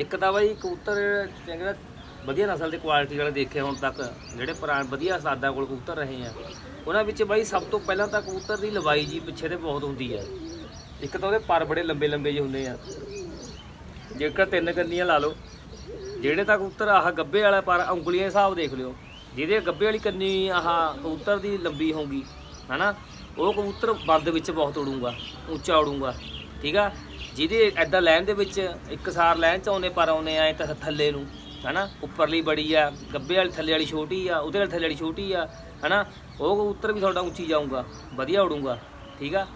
ਇੱਕ ਤਾਂ ਬਾਈ ਕਬੂਤਰ ਚੰਗਾ ਵਧੀਆ ਨਸਲ ਦੇ ਕੁਆਲਿਟੀ ਵਾਲੇ ਦੇਖੇ ਹੁਣ ਤੱਕ, ਜਿਹੜੇ ਪੁਰਾਣੇ ਵਧੀਆ ਸਾਦਾ ਕੋਲ ਕਬੂਤਰ ਰਹੇ ਆ। ਉਹਨਾਂ ਵਿੱਚ ਬਾਈ ਸਭ ਤੋਂ ਪਹਿਲਾਂ ਤਾਂ ਕਬੂਤਰ ਦੀ ਲੰਬਾਈ ਜੀ ਪਿੱਛੇ ਤੇ ਬਹੁਤ ਹੁੰਦੀ ਹੈ ਇੱਕ ਤਾਂ ਉਹਦੇ ਪਰ ਬੜੇ ਲੰਬੇ ਲੰਬੇ ਜਿਹੇ ਹੁੰਦੇ ਆ। ਜੇਕਰ ਤਿੰਨ ਕੰਨੀਆਂ ਲਾ ਲਓ, ਜਿਹੜੇ ਤਾਂ ਕਬੂਤਰ ਆਹ ਗੱਬੇ ਵਾਲਾ ਪਰ ਉਂਗਲੀਆਂ ਦੇ ਹਿਸਾਬ ਦੇਖ ਲਿਓ, ਜਿਹਦੇ ਗੱਬੇ ਵਾਲੀ ਕੰਨੀ ਆਹ ਕਬੂਤਰ ਦੀ ਲੰਬੀ ਹੋਊਗੀ, ਹਨਾ, ਉਹ ਕਬੂਤਰ ਬੰਦ ਵਿੱਚ ਬਹੁਤ ਉੜੂਗਾ, ਉੱਚਾ ਉੜੂਗਾ, ਠੀਕ ਆ? ਜਿਹਦੇ ਐਦਾਂ ਲਾਈਨ ਦੇ ਵਿੱਚ ਇੱਕ ਸਾਰ ਲਾਈਨ ਚ ਆਉਂਦੇ ਪਰ ਆਉਂਦੇ ਆ ਤਾਂ ਥੱਲੇ ਨੂੰ, ਹਨਾ? ਉੱਪਰਲੀ ਬੜੀ ਆ, ਗੱਬੇ ਵਾਲੀ ਥੱਲੇ ਵਾਲੀ ਛੋਟੀ ਆ, ਉਹਦੇ ਵਾਲੀ ਥੱਲੇ ਵਾਲੀ ਛੋਟੀ ਆ, ਹਨਾ? ਉਹ ਕਬੂਤਰ ਵੀ ਤੁਹਾਡਾ ਉੱਚੀ ਜਾਊਗਾ, ਵਧੀਆ ਉੜੂਗਾ, ਠੀਕ ਆ?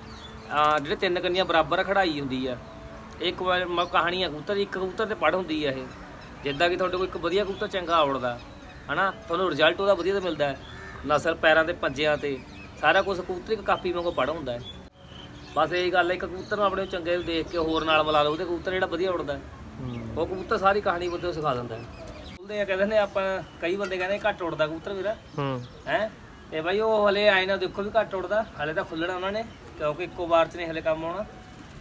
ਜਿਹੜੇ ਤਿੰਨ ਕੰਨੀਆਂ ਬਰਾਬਰ ਖੜਾਈ ਹੁੰਦੀ ਆ, ਇੱਕ ਵਾਰ ਮ- ਕਹਾਣੀ ਆ ਕਬੂਤਰ, ਇੱਕ ਕਬੂਤਰ ਤੇ ਪੜ ਹੁੰਦੀ ਆ ਇਹ, ਜਿੱਦਾਂ ਕਿ ਤੁਹਾਡੇ ਕੋਲ ਇੱਕ ਵਧੀਆ ਕਬੂਤਰ ਚੰਗਾ ਉੜਦਾ, ਹਨਾ? ਤੁਹਾਨੂੰ ਰਿਜ਼ਲਟ ਉਹਦਾ ਵਧੀਆ ਤਾਂ ਮਿਲਦਾ, ਨਸਲ ਪੈਰਾਂ ਤੇ, ਪੰਜਿਆਂ ਤੇ, ਸਾਰਾ ਕੁਝ ਕਬੂਤਰ ਇੱਕ ਕਾਪੀ ਵਾਂਗੂ ਪੜ ਹੁੰਦਾ ਹੈ। ਬਸ ਇਹ ਗੱਲ ਹੈ ਇੱਕ ਕਬੂਤਰ ਨੂੰ ਆਪਣੇ ਚੰਗੇ ਨੂੰ ਦੇਖ ਕੇ ਹੋਰ ਨਾਲ ਮਿਲਾ ਲਓ ਉਹਦੇ ਕਬੂਤਰ ਜਿਹੜਾ ਵਧੀਆ ਉੜਦਾ ਉਹ ਕਬੂਤਰ ਸਾਰੀ ਕਹਾਣੀ ਬੰਦੇ ਨੂੰ ਸਿਖਾ ਦਿੰਦਾ ਹੈ। ਬੋਲਦੇ ਆ ਕਹਿੰਦੇ ਨੇ ਆਪਾਂ ਕਈ ਬੰਦੇ ਕਹਿੰਦੇ ਘੱਟ ਉੜਦਾ ਕਬੂਤਰ ਵੀਰਾ ਹੂੰ। ਹੈ? ਤੇ ਬਾਈ ਉਹ ਹਲੇ ਆਏ ਨਾ ਦੇਖੋ ਵੀ ਘੱਟ ਉੜਦਾ ਹਲੇ ਤਾਂ ਖੁੱਲਣਾ ਉਹਨਾਂ ਨੇ ਕਿਉਂਕਿ ਇੱਕੋ ਵਾਰ ਚ ਨਹੀਂ ਹਲੇ ਕੰਮ ਆਉਣਾ।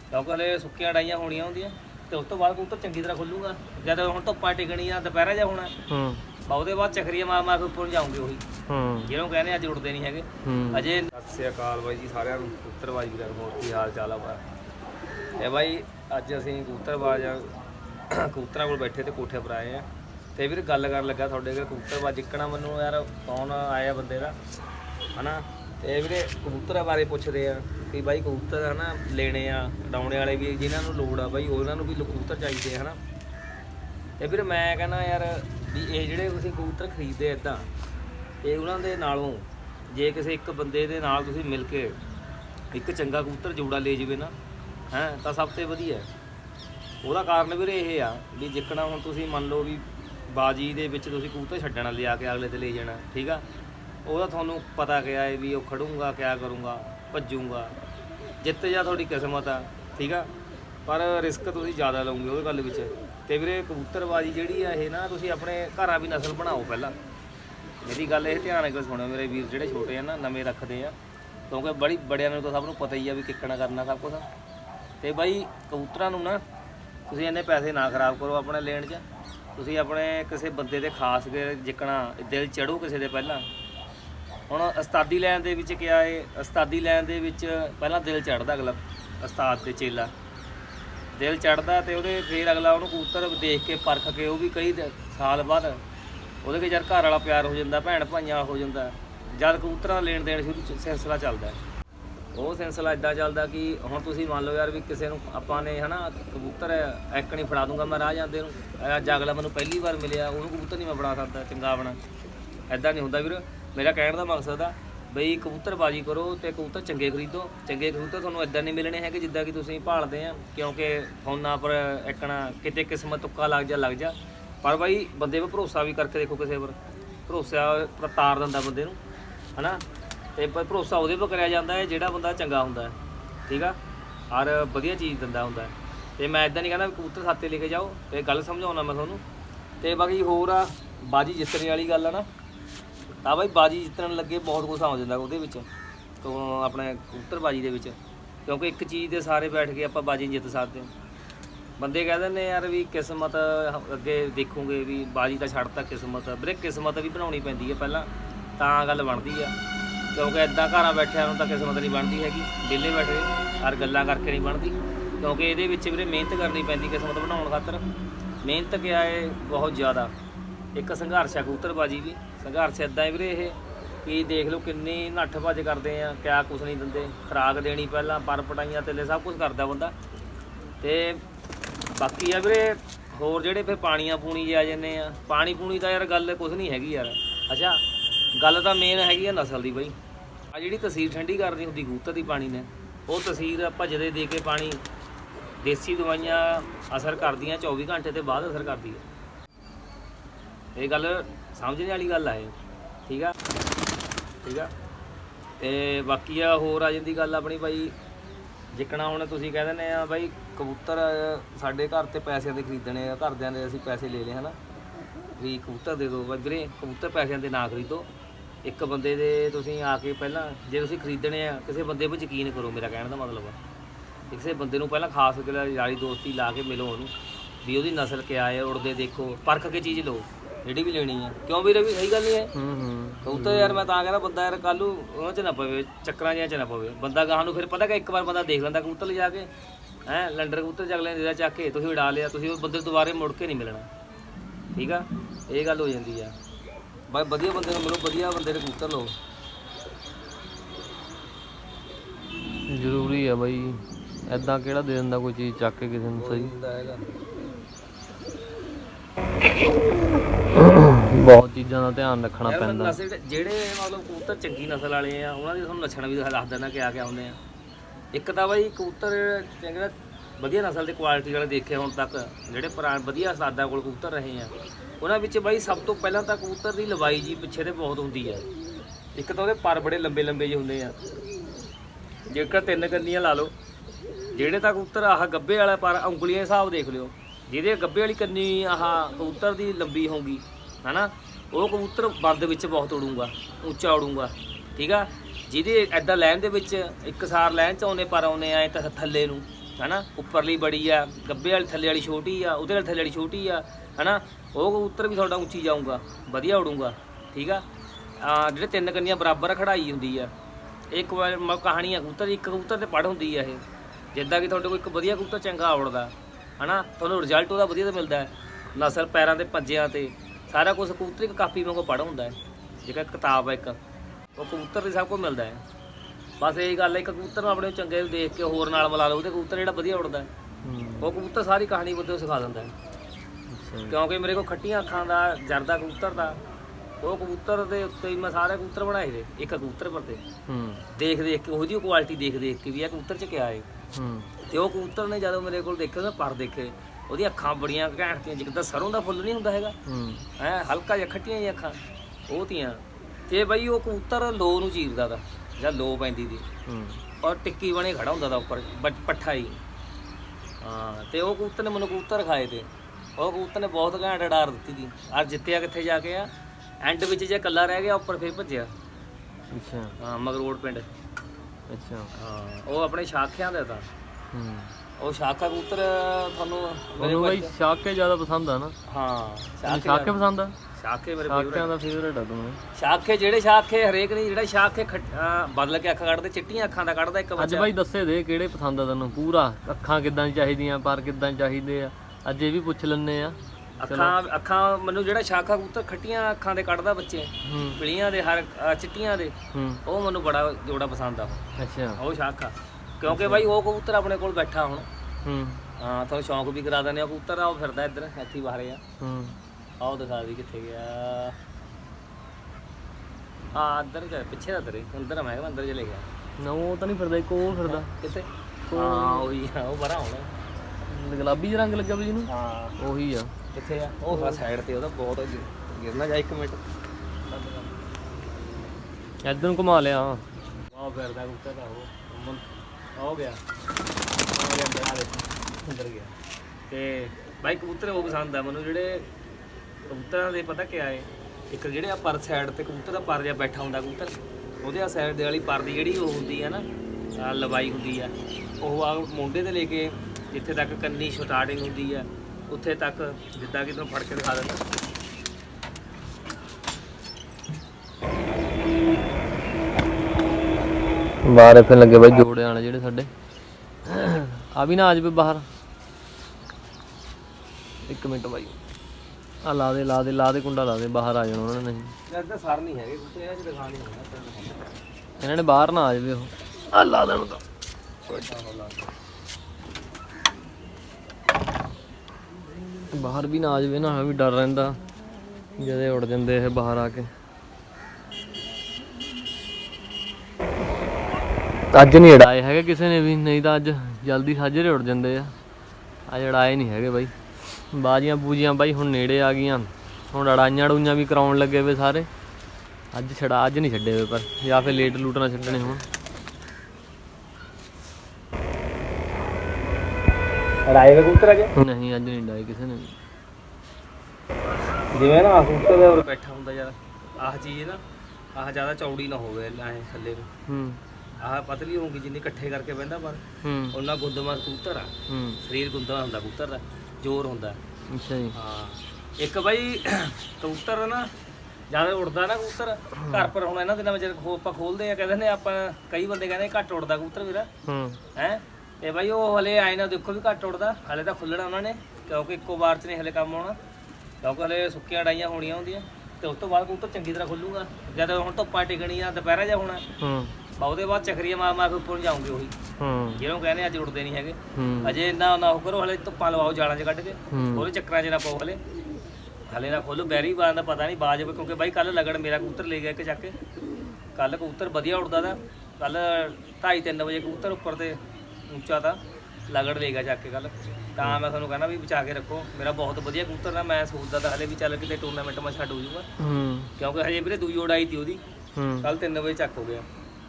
ਕਿਉਂਕਿ ਹਲੇ ਸੁੱਕੀਆਂ ਡਾਈਆਂ ਹੋਣੀਆਂ ਹੁੰਦੀਆਂ। ਤੇ ਉਸ ਤੋਂ ਬਾਅਦ ਕਬੂਤਰ ਚੰਗੀ ਤਰ੍ਹਾਂ ਖੁੱਲੂਗਾ। ਜਦ ਹੁਣ ਧੁੱਪਾਂ ਟਿਕਣੀਆਂ ਦੁਪਹਿਰਾ ਜਾ ਹੋਣਾ। ਹੂੰ। ਬਾ ਉਹਦੇ ਬਾਅਦ ਚੱਕਰੀਆਂ ਮਾਰ ਮਾਰ ਕੇ ਉੱਪਰ ਨੂੰ ਜਾਉਂਗੇ ਉਹੀ। ਹੂੰ। ਜਿਹਨੂੰ ਕਹਿੰਦੇ ਅੱਜ ਉੜਦੇ ਨਹੀਂ ਹੈਗੇ। ਹੂੰ। ਅਜੇ ਸਤਿ ਸ੍ਰੀ ਅਕਾਲ ਬਾਈ ਜੀ ਸਾਰਿਆਂ ਨੂੰ ਕਬੂਤਰਬਾਜ਼ ਵੀਰਾਂ ਨੂੰ ਹੋਰ ਕੀ ਹਾਲ ਚਾਲ ਆ ਬਾ ਤੇ ਬਾਈ ਅੱਜ ਅਸੀਂ ਕਬੂਤਰਬਾਜ਼ ਕਬੂਤਰਾਂ ਕੋਲ ਬੈਠੇ ਤੇ ਕੋਠੇ ਪਰ ਆਏ ਆ। ਤੇ ਵੀਰ ਗੱਲ ਕਰਨ ਲੱਗਾ ਤੁਹਾਡੇ ਕੋਲ ਕਬੂਤਰਬਾਜ਼ ਜਿੱਕਣਾ ਮੈਨੂੰ ਯਾਰ ਫੋਨ ਆਇਆ ਬੰਦੇ ਦਾ? ਹਨਾ? ਤੇ ਵੀਰੇ ਕਬੂਤਰਾਂ ਬਾਰੇ ਪੁੱਛਦੇ ਆ ਕਿ ਬਾਈ ਕਬੂਤਰ ਹਨਾ ਲੈਣੇ ਆ ਡਾਉਣੇ ਵਾਲੇ ਵੀ ਜਿਨ੍ਹਾਂ ਨੂੰ ਲੋੜ ਆ ਬਾਈ ਉਹਨਾਂ ਨੂੰ ਵੀ ਕਬੂਤਰ ਚਾਹੀਦੇ ਹਨਾ? ਤੇ ਵੀਰ ਮੈਂ ਕਹਿੰਦਾ ਯਾਰ ਵੀ ਇਹ ਜਿਹੜੇ ਤੁਸੀਂ ਕਬੂਤਰ ਖਰੀਦਦੇ ਇਦਾਂ ਇਹ ਉਹਨਾਂ ਦੇ ਨਾਲੋਂ, ਜੇ ਕਿਸੇ ਇੱਕ ਬੰਦੇ ਦੇ ਨਾਲ ਤੁਸੀਂ ਮਿਲ ਕੇ ਇੱਕ ਚੰਗਾ ਕਬੂਤਰ ਜੋੜਾ ਲੈ ਜਾਵੇ ਨਾ, ਹੈ, ਤਾਂ ਸਭ ਤੋਂ ਵਧੀਆ। ਉਹਦਾ ਕਾਰਨ ਵੀਰੇ ਇਹ ਆ ਵੀ ਜਿੱਕਣਾ ਹੁਣ ਤੁਸੀਂ ਮੰਨ ਲਓ ਵੀ ਬਾਜੀ ਦੇ ਵਿੱਚ ਤੁਸੀਂ ਕਬੂਤਰ ਛੱਡਣਾ, ਲਿਆ ਕੇ ਅਗਲੇ ਤੇ ਲੈ ਜਾਣਾ, ਠੀਕ ਆ? ਉਹਦਾ ਤੁਹਾਨੂੰ ਪਤਾ ਕਿਆ ਹੈ ਵੀ ਉਹ ਖੜੂੰਗਾ, ਕਿਆ ਕਰੂੰਗਾ, ਭੱਜੂਗਾ। ਜਿੱਤ ਜਾ ਤੁਹਾਡੀ ਕਿਸਮਤ ਆ, ਠੀਕ ਆ? ਪਰ ਰਿਸਕ ਤੁਸੀਂ ਜ਼ਿਆਦਾ ਲਓਗੇ ਉਹਦੇ ਗੱਲ ਵਿੱਚ। ਤੇ ਵੀਰੇ ਕਬੂਤਰਬਾਜੀ ਜਿਹੜੀ ਆ ਇਹ ਨਾ ਤੁਸੀਂ ਆਪਣੇ ਘਰਾਂ ਵੀ ਨਸਲ ਬਣਾਓ ਪਹਿਲਾਂ। ਮੇਰੀ ਗੱਲ ਇਹ ਧਿਆਨ ਨਾਲ ਸੁਣਿਓ ਮੇਰੇ ਵੀਰ ਜਿਹੜੇ ਛੋਟੇ ਆ ਨਾ, ਨਵੇਂ ਰੱਖਦੇ ਆ। ਕਿਉਂਕਿ ਬੜੀ ਬੜਿਆਂ ਨੂੰ ਤਾਂ ਸਭ ਨੂੰ ਪਤਾ ਹੀ ਆ ਵੀ ਕਿੱਕਣਾ ਕਰਨਾ ਸਭ ਕੁਝ ਤੇ ਬਾਈ ਕਬੂਤਰਾਂ ਨੂੰ ਨਾ ਤੁਸੀਂ ਇੰਨੇ ਪੈਸੇ ਨਾ ਖਰਾਬ ਕਰੋ ਆਪਣੇ ਲੈਣ 'ਚ। ਤੁਸੀਂ ਆਪਣੇ ਕਿਸੇ ਬੰਦੇ ਦੇ ਖਾਸ ਕੇ ਜਿੱਕਣਾ, ਦਿਲ ਚੜੋ ਕਿਸੇ ਦੇ ਪਹਿਲਾਂ। ਹੁਣ ਉਸਤਾਦੀ ਲੈਣ ਦੇ ਵਿੱਚ ਕਿਹਾ ਏ? ਉਸਤਾਦੀ ਲੈਣ ਦੇ ਵਿੱਚ ਪਹਿਲਾਂ ਦਿਲ ਚੜਦਾ ਅਗਲਾ, ਉਸਤਾਦ ਤੇ ਚੇਲਾ। ਦਿਲ ਚੜਦਾ ਤੇ ਉਹਦੇ ਫੇਰ ਅਗਲਾ ਉਹਨੂੰ ਕਬੂਤਰ ਦੇਖ ਕੇ ਪਰਖ ਕੇ ਉਹ ਵੀ ਕਈ ਦ- ਸਾਲ ਬਾਅਦ ਉਹਦੇ ਕੇ ਯਾਰ ਘਰ ਵਾਲਾ ਪਿਆਰ ਹੋ ਜਾਂਦਾ, ਭੈਣ ਭਾਈਆਂ ਵਾਲਾ ਹੋ ਜਾਂਦਾ, ਜਦ ਕਬੂਤਰਾਂ ਦਾ ਲੈਣ ਦੇਣ ਸ਼ੁਰੂ ਚ- ਸਿਲਸਿਲਾ ਚੱਲਦਾ ਹੈ। ਉਹ ਸਿਲਸਿਲਾ ਇਦਾਂ ਚੱਲਦਾ ਕਿ ਹੁਣ ਤੁਸੀਂ ਮੰਨ ਲਓ ਯਾਰ ਵੀ ਕਿਸੇ ਨੂੰ ਆਪਾਂ ਨੇ ਹਨਾ ਕਬੂਤਰ ਇੱਕ ਨਹੀਂ ਫੜਾ ਦੂੰਗਾ, ਮੈਂ ਰਾਹ ਜਾਂਦੇ ਨੂੰ ਅੱਜ ਅਗਲਾ ਮੈਨੂੰ ਪਹਿਲੀ ਵਾਰ ਮਿਲਿਆ, ਉਹਨੂੰ ਕਬੂਤਰ ਨਹੀਂ ਮੈਂ ਫੜਾ ਸਕਦਾ, ਚੰਗਾ ਬਣਾ ਐਦਾਂ ਨਹੀਂ ਹੁੰਦਾ ਵੀਰ, ਮੇਰਾ ਕਹਿਣ ਦਾ ਮਕਸਦ ਆ ਬਈ ਕਬੂਤਰਬਾਜੀ ਕਰੋ ਤੇ ਕਬੂਤਰ ਚੰਗੇ ਖਰੀਦੋ। ਚੰਗੇ ਕਬੂਤਰ ਤੁਹਾਨੂੰ ਐਦਾਂ ਨਹੀਂ ਮਿਲਣੇ ਹੈਗੇ ਜਿੱਦਾਂ ਕਿ ਤੁਸੀਂ ਭਾਲਦੇ ਆ, ਕਿਉਂਕਿ ਫੋਨਾਂ ਪਰ ਇੱਕਣਾ ਕਿਤੇ ਕਿਸਮਤ ਤੁੱਕਾ ਲੱਗ ਜਾ ਲੱਗ ਜਾ। ਪਰ ਬਾਈ ਬੰਦੇ 'ਤੇ ਭਰੋਸਾ ਵੀ ਕਰਕੇ ਦੇਖੋ ਕਿਸੇ ਪਰ ਭਰੋਸਾ ਪ੍ਰਤਾਰ ਦਿੰਦਾ ਬੰਦੇ ਨੂੰ, ਹਨਾ? ਤੇ ਪਰ ਭਰੋਸਾ ਉਹਦੇ 'ਤੇ ਕਰਿਆ ਜਾਂਦਾ ਹੈ, ਜਿਹੜਾ ਬੰਦਾ ਚੰਗਾ ਹੁੰਦਾ ਹੈ, ਠੀਕ ਆ? ਔਰ ਵਧੀਆ ਚੀਜ਼ ਦਿੰਦਾ ਹੁੰਦਾ ਹੈ। ਤੇ ਮੈਂ ਇਦਾਂ ਨਹੀਂ ਕਹਿੰਦਾ ਵੀ ਕਬੂਤਰ ਸਾਤੇ ਲੈ ਕੇ ਜਾਓ, ਤੇ ਗੱਲ ਸਮਝਾਉਣਾ ਮੈਂ ਤੁਹਾਨੂੰ। ਤੇ ਬਾਕੀ ਹੋਰ ਆ, ਬਾਜੀ ਜਿੱਤਣ ਵਾਲੀ ਗੱਲ ਆ ਨਾ। ਤਾਂ ਬਾਈ, ਬਾਜੀ ਜਿੱਤਣ ਲੱਗੇ ਬਹੁਤ ਕੁਝ ਆ ਜਾਂਦਾ ਉਹਦੇ ਵਿੱਚ, ਤੋਂ ਆਪਣੇ ਕਬੂਤਰਬਾਜੀ ਦੇ ਵਿੱਚ, ਕਿਉਂਕਿ ਇੱਕ ਚੀਜ਼ ਦੇ ਸਾਰੇ ਬੈਠ ਕੇ ਆਪਾਂ ਬਾਜੀ ਜਿੱਤ ਸਕਦੇ ਬੰਦੇ ਕਹਿੰਦੇ ਨੇ ਯਾਰ ਵੀ ਕਿਸਮਤ, ਅੱਗੇ ਦੇਖੂਗੇ ਵੀ ਬਾਜੀ ਤਾਂ ਛੱਡਤਾ ਕਿਸਮਤ ਬਰੇ ਕਿਸਮਤ ਵੀ ਬਣਾਉਣੀ ਪੈਂਦੀ ਹੈ ਪਹਿਲਾਂ, ਤਾਂ ਗੱਲ ਬਣਦੀ ਆ। ਕਿਉਂਕਿ ਐਦਾਂ ਘਰਾਂ ਬੈਠਿਆਂ ਨੂੰ ਤਾਂ ਕਿਸਮਤ ਨਹੀਂ ਬਣਦੀ ਹੈਗੀ, ਵਿਹਲੇ ਬੈਠੇ ਔਰ ਗੱਲਾਂ ਕਰਕੇ ਨਹੀਂ ਬਣਦੀ। ਕਿਉਂਕਿ ਇਹਦੇ ਵਿੱਚ ਵੀਰੇ ਮਿਹਨਤ ਕਰਨੀ ਪੈਂਦੀ ਕਿਸਮਤ ਬਣਾਉਣ ਖਾਤਰ। ਮਿਹਨਤ ਕਿਹਾ ਹੈ ਬਹੁਤ ਜ਼ਿਆਦਾ। ਇੱਕ ਸੰਘਰਸ਼ ਹੈ ਕਬੂਤਰਬਾਜੀ ਵੀ ਸੰਘਰਸ਼ ਇਦਾਂ ਹੈ ਵੀਰੇ ਇਹ ਕਿ ਦੇਖ ਲਓ ਕਿੰਨੀ ਨੱਠ ਭੱਜ ਕਰਦੇ ਆ, ਕਿਆ ਕੁਛ ਨਹੀਂ ਦਿੰਦੇ। ਖਰਾਕ ਦੇਣੀ ਪਹਿਲਾਂ, ਪਰ ਪਟਾਈਆਂ ਤੇਲੇ ਸਭ ਕੁਝ ਕਰਦਾ ਬੰਦਾ। ਤੇ ਬਾਕੀ ਆ ਵੀਰੇ, ਹੋਰ ਜਿਹੜੇ ਫਿਰ ਪਾਣੀਆਂ ਪੂਣੀ ਜੇ ਆ ਜੰਨੇ ਆ। ਪਾਣੀ ਪੂਣੀ ਦਾ ਯਾਰ ਗੱਲ ਕੁਛ ਨਹੀਂ ਹੈਗੀ ਯਾਰ। ਅੱਛਾ, ਗੱਲ ਤਾਂ ਮੇਨ ਹੈਗੀ ਆ ਨਸਲ ਦੀ ਬਈ। ਆ ਜਿਹੜੀ ਤਸੀਰ ਠੰਡੀ ਕਰਨੀ ਹੁੰਦੀ ਕਬੂਤਰ ਦੀ ਪਾਣੀ ਨੇ, ਉਹ ਤਸੀਰ ਆਪਾਂ ਦੇ ਕੇ ਪਾਣੀ ਦੇਸੀ ਦਵਾਈਆਂ ਅਸਰ ਕਰਦੀਆਂ 24 ਘੰਟੇ ਤੇ ਬਾਅਦ ਅਸਰ ਕਰਦੀ ਹੈ ਇਹ ਗੱਲ ਸਮਝਣ ਵਾਲੀ ਗੱਲ ਆ ਇਹ। ਠੀਕ ਆ? ਠੀਕ ਆ? ਤੇ ਬਾਕੀ ਆ ਹੋਰ ਆ ਜਾਂਦੀ ਗੱਲ ਆਪਣੀ ਬਾਈ। ਜਿੱਕਣਾ ਹੁਣ ਤੁਸੀਂ ਕਹਿ ਦਿੰਦੇ ਆ ਬਾਈ, ਕਬੂਤਰ ਸਾਡੇ ਘਰ ਤੇ ਪੈਸਿਆਂ ਦੇ ਖਰੀਦਣੇ ਆ, ਘਰਦਿਆਂ ਦੇ ਅਸੀਂ ਪੈਸੇ ਲੈ ਲਏ ਹਨਾ। ਵੀ ਕਬੂਤਰ ਦੇ ਦਿਓ ਵੀਰੇ, ਕਬੂਤਰ ਪੈਸਿਆਂ ਦੇ ਨਾ ਖਰੀਦੋ। ਇੱਕ ਬੰਦੇ ਦੇ ਤੁਸੀਂ ਆ ਕੇ ਪਹਿਲਾਂ ਜੇ ਤੁਸੀਂ ਖਰੀਦਣੇ ਆ, ਕਿਸੇ ਬੰਦੇ 'ਤੇ ਯਕੀਨ ਕਰੋ ਮੇਰਾ ਕਹਿਣ ਦਾ ਮਤਲਬ ਆ। ਕਿਸੇ ਬੰਦੇ ਨੂੰ ਪਹਿਲਾਂ ਖਾਸ ਯਾਰੀ ਦੋਸਤੀ ਲਾ ਕੇ ਮਿਲੋ ਉਹਨੂੰ, ਵੀ ਉਹਦੀ ਨਸਲ ਕਿਆ ਹੈ ਉੜਦੇ ਦੇਖੋ, ਪਰਖ ਕੇ ਚੀਜ਼ ਲਓ। ਜਿਹੜੀ ਵੀ ਲੈਣੀ ਹੈ ਕਿਉਂ ਵੀਰੇ ਵੀ ਸਹੀ ਗੱਲ ਨਹੀਂ ਹੈ। ਹੂੰ ਹੂੰ। ਕਬੂਤਰ ਯਾਰ ਮੈਂ ਤਾਂ ਕਹਿੰਦਾ ਬੰਦਾ ਯਾਰ ਕੱਲੂ ਉਹ ਚ ਨਾ ਪਵੇ ਚੱਕਰਾਂ ਜਿਹਾ ਚ ਨਾ ਪਵੇ। ਬੰਦਾ ਗਾਹਾਂ ਨੂੰ ਫਿਰ ਪਤਾ ਕਿ ਇੱਕ ਵਾਰ ਬੰਦਾ ਦੇਖ ਲੈਂਦਾ ਕਬੂਤਰ ਲਿਜਾ ਕੇ। ਹੈ ਲੰਡਰ ਕਬੂਤਰ ਚੱਕ ਲੈਂਦੇ ਦਾ ਚੱਕ ਕੇ ਤੁਸੀਂ ਉਡਾ ਲਿਆ ਤੁਸੀਂ ਉਹ ਬੰਦੇ ਦੁਬਾਰੇ ਮੁੜ ਕੇ ਨਹੀਂ ਮਿਲਣਾ। ਠੀਕ ਆ? ਇਹ ਗੱਲ ਹੋ ਜਾਂਦੀ ਆ। ਬਾਈ ਵਧੀਆ ਬੰਦੇ ਨੂੰ ਮਿਲੋ ਵਧੀਆ ਬੰਦੇ ਦੇ ਕਬੂਤਰ ਲਓ। ਜ਼ਰੂਰੀ ਆ ਬਾਈ। ਐਦਾਂ ਕਿਹੜਾ ਦੇ ਦਿੰਦਾ ਕੋਈ ਚੀਜ਼ ਚੱਕ ਕੇ ਕਿਸੇ ਨੂੰ ਸਹੀ? ਹੁੰਦਾ ਹੈਗਾ। ਬਹੁਤ ਚੀਜ਼ਾਂ ਦਾ ਧਿਆਨ ਰੱਖਣਾ ਯਾਰ ਪੈਂਦਾ। ਨਸਲ ਜਿਹੜੇ ਮਤਲਬ ਕਬੂਤਰ ਚੰਗੀ ਨਸਲ ਵਾਲੇ ਆ ਉਹਨਾਂ ਦੇ ਤੁਹਾਨੂੰ ਲੱਛਣ ਵੀ ਦੱਸ ਦੇਣਾ ਕਿ ਆ ਕੇ ਆਉਂਦੇ ਆ। ਇੱਕ ਤਾਂ ਬਾਈ ਕਬੂਤਰ ਚੰਗਾ ਵਧੀਆ ਨਸਲ ਦੇ ਕੁਆਲਿਟੀ ਵਾਲੇ ਦੇਖੇ ਹੁਣ ਤੱਕ ਜਿਹੜੇ ਪੁਰਾਣੇ ਵਧੀਆ ਸਾਦਾ ਕੋਲ ਕਬੂਤਰ ਰਹੇ ਆ। ਉਹਨਾਂ ਵਿੱਚ ਬਾਈ ਸਭ ਤੋਂ ਪਹਿਲਾਂ ਤਾਂ ਕਬੂਤਰ ਦੀ ਲੰਬਾਈ ਜੀ ਪਿੱਛੇ ਤੇ ਬਹੁਤ ਹੁੰਦੀ ਆ। ਇੱਕ ਤਾਂ ਉਹਦੇ ਪਰ ਬੜੇ ਲੰਬੇ ਲੰਬੇ ਜਿਹੇ ਹੁੰਦੇ ਆ। ਜੇਕਰ ਤਿੰਨ ਕੰਨੀਆਂ ਲਾ ਲਓ ਜਿਹੜੇ ਤਾਂ ਕਬੂਤਰ ਆਹ ਗੱਬੇ ਵਾਲਾ ਪਰ ਉਂਗਲੀਆਂ ਦੇ ਹਿਸਾਬ ਦੇਖ ਲਿਓ ਜਿਹਦੇ ਗੱਬੇ ਵਾਲੀ ਕੰਨੀ ਆਹ ਕਬੂਤਰ ਦੀ ਲੰਬੀ ਹੋਊਗੀ ਹਨਾ? ਉਹ ਕਬੂਤਰ ਬੰਦ ਵਿੱਚ ਬਹੁਤ ਉੜੂਗਾ ਉੱਚਾ ਉੜੂਗਾ ਠੀਕ ਆ? ਜਿਹਦੇ ਐਦਾਂ ਲਾਈਨ ਦੇ ਵਿੱਚ ਇੱਕ ਸਾਰ ਲਾਈਨ ਚ ਆਉਂਦੇ, ਪਰ ਆਉਂਦੇ ਆ ਤਾਂ ਥੱਲੇ ਨੂੰ, ਹਨਾ? ਉੱਪਰਲੀ ਬੜੀ ਆ, ਗੱਬੇ ਵਾਲੀ ਥੱਲੇ ਵਾਲੀ ਛੋਟੀ ਆ, ਉਹਦੇ ਵਾਲੀ ਥੱਲੇ ਵਾਲੀ ਛੋਟੀ ਆ, ਹਨਾ? ਉਹ ਕਬੂਤਰ ਵੀ ਤੁਹਾਡਾ ਉੱਚੀ ਜਾਊਗਾ, ਵਧੀਆ ਉੜੂਗਾ ਠੀਕ ਆ? ਜਿਹੜੇ ਤਿੰਨ ਕੰਨੀਆਂ ਬਰਾਬਰ ਖੜਾਈ ਹੁੰਦੀ ਆ, ਇੱਕ ਵਾਰ ਮ- ਕਹਾਣੀ ਆ ਕਬੂਤਰ ਇੱਕ ਕਬੂਤਰ ਤੇ ਪੜ ਹੁੰਦੀ ਆ ਇਹ, ਜਿੱਦਾਂ ਕਿ ਤੁਹਾਡੇ ਕੋਲ ਇੱਕ ਵਧੀਆ ਕਬੂਤਰ ਚੰਗਾ ਉੜਦਾ, ਹਨਾ? ਤੁਹਾਨੂੰ ਰਿਜ਼ਲਟ ਉਹਦਾ ਵਧੀਆ ਤਾਂ ਮਿਲਦਾ, ਨਸਲ ਪੈਰਾਂ ਤੇ ਪੰਜਿਆਂ ਤੇ ਸਾਰਾ ਕੁਝ ਕਬੂਤਰ ਇੱਕ ਕਾਪੀ ਵਾਂਗੂ ਪੜ ਹੁੰਦਾ ਹੈ। ਜਿਹੜਾ ਕਿਤਾਬ ਹੈ ਇੱਕ ਉਹ ਕਬੂਤਰ ਦੇ ਸਭ ਕੁਝ ਮਿਲਦਾ ਹੈ। ਬਸ ਇਹ ਗੱਲ ਹੈ ਇੱਕ ਕਬੂਤਰ ਨੂੰ ਆਪਣੇ ਚੰਗੇ ਨੂੰ ਦੇਖ ਕੇ ਹੋਰ ਨਾਲ ਮਿਲਾ ਲਓ ਉਹਦੇ ਕਬੂਤਰ ਜਿਹੜਾ ਵਧੀਆ ਉੜਦਾ ਹੈ। ਉਹ ਕਬੂਤਰ ਸਾਰੀ ਕਹਾਣੀ ਬੰਦੇ ਨੂੰ ਸਿਖਾ ਦਿੰਦਾ ਹੈ। ਕਿਉਂਕਿ ਮੇਰੇ ਕੋਲ ਖੱਟੀਆਂ ਅੱਖਾਂ ਦਾ ਜਰਦਾ ਕਬੂਤਰ ਦਾ ਉਹ ਕਬੂਤਰ ਦੇ ਉੱਤੇ ਹੀ ਮੈਂ ਸਾਰੇ ਕਬੂਤਰ ਬਣਾਏ ਦੇ ਇੱਕ ਕਬੂਤਰ ਪਰ ਤੇ ਹੂੰ। ਦੇਖ ਦੇਖ ਕੇ ਉਹਦੀ ਕੁਆਲਿਟੀ ਦੇਖ ਦੇਖ ਕੇ ਵੀ ਇਹ ਕਬੂਤਰ ਚ ਕਿਆ ਹੈ। ਹੂੰ। ਤੇ ਉਹ ਕਬੂਤਰ ਨੇ ਜਦੋਂ ਮੇਰੇ ਕੋਲ ਦੇਖਿਆ ਨਾ ਪਰ ਦੇਖੇ ਉਹਦੀਆਂ ਅੱਖਾਂ ਬੜੀਆਂ ਘੈਂਟ ਤੀਆਂ ਜਿੱਦਾਂ ਸਰੋਂ ਦਾ ਫੁੱਲ ਨਹੀਂ ਹੁੰਦਾ ਹੈਗਾ। ਹੂੰ। ਐ ਹਲਕਾ ਜਿਹਾ ਖੱਟੀਆਂ ਜਿਹੀਆਂ ਅੱਖਾਂ ਉਹ ਤੀਆਂ। ਤੇ ਬਈ ਉਹ ਕਬੂਤਰ ਲੋ ਨੂੰ ਚੀਰਦਾ ਦਾ ਜਾਂ ਲੋ ਪੈਂਦੀ ਦੀ ਹੂੰ। ਔਰ ਟਿੱਕੀ ਬਣੇ ਖੜਾ ਹੁੰਦਾ ਦਾ ਉੱਪਰ ਬ- ਪੱਠਾ ਹੀ। ਹਾਂ ਤੇ ਉਹ ਕਬੂਤਰ ਨੇ ਮੈਨੂੰ ਕਬੂਤਰ ਖਾਏ ਤੇ। ਉਹ ਕਬੂਤਰ ਨੇ ਬਹੁਤ ਘੈਂਟ ਡਾਰ ਦਿੱਤੀ ਦੀ ਅੱਜ ਜਿੱਤਿਆ ਕਿੱਥੇ ਜਾ ਕੇ ਆ? ਐਂਡ ਵਿੱਚ ਜੇ ਇਕੱਲਾ ਰਹਿ ਗਿਆ ਉੱਪਰ ਫੇਰ ਭੱਜਿਆ। ਅੱਛਾ। ਹਾਂ ਮਗਰੋੜ ਪਿੰਡ। ਅੱਛਾ। ਹਾਂ ਉਹ ਆਪਣੇ ਸ਼ਾਖਿਆਂ ਦਾ ਤਾਂ। ਹੂੰ। ਉਹ ਸ਼ਾਖਾ ਕਬੂਤਰ ਤੁਹਾਨੂੰ ਮੇਰੇ ਮੈਨੂੰ ਬਾਈ ਸ਼ਾਕੇ ਜ਼ਿਆਦਾ ਪਸੰਦ ਆ ਨਾ। ਹਾਂ ਸ਼ਾਖੇ ਸ਼ਾਕੇ ਪਸੰਦ ਆ? ਸ਼ਾਖੇ ਮੇਰੇ ਸ਼ਾਕਿਆਂ ਦਾ ਫੇਵਰੇਟ ਆ ਤੂੰ। ਸ਼ਾਖੇ ਜਿਹੜੇ ਸ਼ਾਖੇ ਹਰੇਕ ਨਹੀਂ ਜਿਹੜਾ ਸ਼ਾਖੇ ਖੱਟ- ਅਹ ਬਦਲ ਕੇ ਅੱਖ ਕੱਢਦੇ ਚਿੱਟੀਆਂ ਅੱਖਾਂ ਦਾ ਕੱਢਦਾ ਇੱਕ ਅੱਜ ਬੱਚਾ। ਬਾਈ ਦੱਸੇ ਦੇ ਕਿਹੜੇ ਪਸੰਦ ਆ ਤੈਨੂੰ ਪੂਰਾ ਅੱਖਾਂ ਕਿੱਦਾਂ ਦੀ ਚਾਹੀਦੀਆਂ ਪਰ ਕਿੱਦਾਂ ਚਾਹੀਦੇ ਆ। ਅੱਜ ਇਹ ਵੀ ਪੁੱਛ ਲੈਣੇ ਆ। ਅੱਖਾਂ ਅੱਖਾਂ ਮੈਨੂੰ ਜਿਹੜਾ ਸ਼ਾਖਾ ਕਬੂਤਰ ਖੱਟੀਆਂ ਅੱਖਾਂ ਦੇ ਕੱਢਦਾ ਬੱਚੇ ਹੂੰ। ਪਿਲੀਆਂ ਦੇ ਹਰ ਅਹ ਚਿੱਟੀਆਂ ਦੇ ਹੂੰ। ਉਹ ਮੈਨੂੰ ਬੜਾ ਜੋੜਾ ਪਸੰਦ ਆ। ਅੱਛਾ। ਉਹ ਸ਼ਾਖਾ ਕਿਉਂਕਿ ਬਾਈ ਉਹ ਕਬੂਤਰ ਆਪਣੇ ਕੋਲ ਬੈਠਾ ਹੁਣ। ਹੂੰ। ਹਾਂ ਤੁਹਾਨੂੰ ਸ਼ੌਂਕ ਵੀ ਕਰਾ ਦਿੰਦੇ ਆ। ਕਬੂਤਰ ਆ ਉਹ ਫਿਰਦਾ ਇੱਧਰ ਇੱਥੇ ਬਾਹਰੇ ਆ। ਹੂੰ। ਆਓ ਦਿਖਾ ਦੀ ਕਿੱਥੇ ਗਿਆ। ਆ ਅੰਦਰ ਜਾ ਪਿੱਛੇ ਦਾ ਤੇਰੇ। ਅੰਦਰ ਮੈਂ ਕਿਹਾ ਅੰਦਰ ਚਲੇ ਗਿਆ। ਨਾ ਉਹ ਤਾਂ ਨਹੀਂ ਫਿਰਦਾ ਇੱਕ ਉਹ ਫਿਰਦਾ। ਕਿੱਥੇ? ਹਾਂ ਉਹੀ ਆ ਉਹ ਬੜਾ ਹੋਣਾ। ਗੁਲਾਬੀ ਜਿਹਾ ਰੰਗ ਲੱਗਾ ਵੀ ਜਿਹਨੂੰ। ਹਾਂ। ਉਹੀ ਆ। ਕਿੱਥੇ ਆ? ਉਹ ਸਾਈਡ ਤੇ ਉਹਦਾ ਬਹੁਤ ਗਿਰਨਾ ਜਾ ਇੱਕ ਮਿੰਟ। ਇੱਧਰ ਨੂੰ ਘੁਮਾ ਲਿਆ। ਆਹ ਫਿਰਦਾ ਕਬੂਤਰ ਦਾ ਉਹ ਹੋ ਗਿਆ। ਆ ਗਿਆ ਅੰਦਰ ਆ ਦੇ ਅੰਦਰ ਗਿਆ। ਤੇ ਬਾਈ ਕਬੂਤਰ ਉਹ ਪਸੰਦ ਆ ਮੈਨੂੰ, ਜਿਹੜੇ ਕਬੂਤਰਾਂ ਦੇ ਪਤਾ ਕਿਆ ਹੈ ਇੱਕ ਜਿਹੜੇ ਆ ਪਰ ਸਾਈਡ ਤੇ ਕਬੂਤਰ ਦਾ ਪਰ ਜਿਹਾ ਬੈਠਾ ਹੁੰਦਾ ਕਬੂਤਰ, ਉਹਦੇ ਆ ਸਾਈਡ ਦੇ ਵਾਲੀ ਪਰ ਦੀ ਜਿਹੜੀ ਉਹ ਹੁੰਦੀ ਆ ਨਾ ਲਵਾਈ ਹੁੰਦੀ ਆ। ਉਹ ਆ ਮੋਢੇ ਤੇ ਲੈ ਕੇ ਜਿੱਥੇ ਤੱਕ ਕੰਨੀ ਸਟਾਰਟਿੰਗ ਹੁੰਦੀ ਆ, ਉੱਥੇ ਤੱਕ ਜਿੱਦਾਂ ਕਿ ਤੁਹਾਨੂੰ ਫੜ ਕੇ ਦਿਖਾ ਦਿੰਦਾ। ਬਾਹਰ ਫਿਰ ਲੱਗੇ ਬਾਈ ਜੋੜੇ ਵਾਲੇ ਜਿਹੜੇ ਸਾਡੇ। ਆ ਵੀ ਨਾ ਆ ਜਾਵੇ ਬਾਹਰ। ਇੱਕ ਮਿੰਟ ਬਾਈ। ਆ ਲਾ ਦੇ ਲਾ ਦੇ ਲਾ ਦੇ ਕੁੰਡਾ ਲਾ ਦੇ ਬਾਹਰ ਆ ਜਾਣਾ ਉਹਨਾਂ ਨੇ। ਨਹੀਂ ਇੱਦਾਂ ਸਰ ਨਹੀਂ ਹੈਗੇ ਕਬੂਤਰ ਇਹਨਾਂ 'ਚ ਦਿਖਾ ਨਹੀਂ ਹੁੰਦਾ ਇਹਨਾਂ ਨੇ ਬਾਹਰ ਨਾ ਆ ਜਾਵੇ ਉਹ। ਆ ਲਾ ਦੇਣ ਤਾਂ ਬਾਹਰ ਵੀ ਨਾ ਆ ਜਾਵੇ ਨਾ ਵੀ ਡਰ ਰਹਿੰਦਾ। ਜਦੇ ਉੜ ਜਾਂਦੇ ਇਹ ਬਾਹਰ ਆ ਕੇ। ਅੱਜ ਨਹੀਂ ਅੜਾਏ। ਹੈਗੇ ਕਿਸੇ ਨੇ ਵੀ ਨਹੀਂ ਤਾਂ ਅੱਜ ਜਲਦੀ ਸਾਜਰੇ ਉੜ ਜਾਂਦੇ ਆ। ਅੱਜ ਅੜਾਏ ਨਹੀਂ ਹੈਗੇ ਬਾਈ। ਬਾਜੀਆਂ ਬੂਜੀਆਂ ਬਾਈ ਹੁਣ ਨੇੜੇ ਆ ਗਈਆਂ। ਹੁਣ ਅੜਾਈਆਂ ਅੜੂਈਆਂ ਵੀ ਕਰਾਉਣ ਲੱਗੇ ਵੇ ਸਾਰੇ। ਅੱਜ ਛੜਾ ਅੱਜ ਨਹੀਂ ਛੱਡੇ ਵੇ ਪਰ ਜਾਂ ਫਿਰ ਲੇਟ ਲੂਟ ਨਾ ਛੱਡਣੇ ਹੁਣ। ਅੜਾਈ ਕਬੂਤਰ ਆ ਗਿਆ ਨਹੀਂ ਅੱਜ ਨਹੀਂ ਡਾਏ ਕਿਸੇ ਨੇ ਵੀ। ਜਿਵੇਂ ਨਾ ਕਬੂਤਰ ਦੇ ਉੱਪਰ ਬੈਠਾ ਹੁੰਦਾ ਯਾਰ ਆਹ ਚੀਜ਼ ਨਾ ਆਹ ਜ਼ਿਆਦਾ ਚੌੜੀ ਨਾ ਹੋਵੇ ਐ ਥੱਲੇ ਨੂੰ। ਹੂੰ। ਆਹ ਪਤਲੀ ਹੋਊਗੀ ਜਿੰਨੀ ਇਕੱਠੇ ਕਰਕੇ ਬਹਿੰਦਾ ਪਰ ਹੂੰ। ਉਹਨਾਂ ਗੁੰਦਮਾ ਕਬੂਤਰ ਆ। ਹੂੰ। ਸਰੀਰ ਗੁੰਦਮਾ ਹੁੰਦਾ ਕਬੂਤਰ ਦਾ ਜ਼ੋਰ ਹੁੰਦਾ। ਅੱਛਾ ਜੀ। ਹਾਂ। ਇੱਕ ਬਾਈ ਕਬੂਤਰ ਨਾ ਜਦ ਉੜਦਾ ਨਾ ਕਬੂਤਰ ਘਰ ਪਰ ਹੁਣ ਇਹਨਾਂ ਦਿਨਾਂ ਵਿੱਚ ਖੋ ਆਪਾਂ ਖੋਲਦੇ ਆ ਕਹਿੰਦੇ ਨੇ ਆਪਾਂ ਕਈ ਬੰਦੇ ਕਹਿੰਦੇ ਘੱਟ ਉੜਦਾ ਕਬੂਤਰ ਵੀਰਾ ਹੂੰ। ਹੈ? ਤੇ ਬਾਈ ਉਹ ਹਲੇ ਆਏ ਨਾ ਦੇਖੋ ਵੀ ਘੱਟ ਉੜਦਾ ਹਲੇ ਤਾਂ ਖੁੱਲਣਾ ਉਹਨਾਂ ਨੇ ਕਿਉਂਕਿ ਇੱਕੋ ਵਾਰ ਚ ਨਹੀਂ ਹਲੇ ਕੰਮ ਆਉਣਾ। ਕਿਉਂਕਿ ਹਲੇ ਸੁੱਕੀਆਂ ਡਾਈਆਂ ਹੋਣੀਆਂ ਹੁੰਦੀਆਂ ਤੇ ਉਸ ਤੋਂ ਬਾਅਦ ਕਬੂਤਰ ਚੰਗੀ ਤਰ੍ਹਾਂ ਖੁੱਲੂਗਾ। ਜਦ ਹੁਣ ਧੁੱਪਾਂ ਟਿਕਣੀ ਆ ਦੁਪਹਿਰਾ ਜਾ ਹੋਣਾ। ਹੂੰ। ਬਾ ਉਹਦੇ ਬਾਅਦ ਚੱਕਰੀਆਂ ਮਾਰ ਮਾਰ ਕੇ ਉੱਪਰ ਨੂੰ ਜਾਉਂਗੇ ਉਹੀ। ਹੂੰ। ਜਿਹਨੂੰ ਕਹਿੰਦੇ ਅੱਜ ਉੜਦੇ ਨਹੀਂ ਹੈਗੇ। ਹੂੰ। ਅਜੇ ਇੰਨਾ ਨਾ ਉਹ ਕਰੋ ਹਲੇ ਧੁੱਪਾਂ ਲਵਾਓ ਜਾਲਾਂ 'ਚ ਕੱਢ ਕੇ। ਹੂੰ। ਉਹਦੇ ਚੱਕਰਾਂ 'ਚ ਨਾ ਪਾਓ ਹਲੇ। ਹਲੇ ਨਾ ਖੋਲੋ ਬੈਰੀ ਬਾਰ ਦਾ ਪਤਾ ਨਹੀਂ ਬਾਜ ਹੋਵੇ ਕਿਉਂਕਿ ਬਾਈ ਕੱਲ ਲਗੜ ਮੇਰਾ ਕਬੂਤਰ ਲੈ ਗਿਆ ਇੱਕ ਚੱਕ ਕੇ। ਕੱਲ ਕਬੂਤਰ ਵਧੀਆ ਉੜਦਾ ਦਾ ਕੱਲ 2:30 3 ਵਜੇ ਕਬੂਤਰ ਉੱਪਰ ਤੇ ਉੱਚਾ ਤਾਂ ਲਗੜ ਲੈ ਗਿਆ ਚੱਕ ਕੇ ਕੱਲ ਤਾਂ ਮੈਂ ਤੁਹਾਨੂੰ ਕਹਿੰਦਾ ਵੀ ਬਚਾ ਕੇ ਰੱਖੋ। ਮੇਰਾ ਬਹੁਤ ਵਧੀਆ ਕਬੂਤਰ ਨਾ ਮੈਂ ਸੋਚਦਾ ਤਾਂ ਹਲੇ ਵੀ ਚੱਲ ਕਿਤੇ ਟੂਰਨਾਮੈਂਟ ਮੈਂ ਛੱਡ ਹੋ ਜਾਊਗਾ ਹੂੰ। ਕਿਉਂਕਿ ਹਜੇ ਵੀਰੇ ਦੂਈ ਉਡਾਈ ਤੀ ਉਹਦੀ। ਹੂੰ। ਕੱਲ 3 ਵਜੇ ਚੱਕ ਹੋ ਗਿਆ।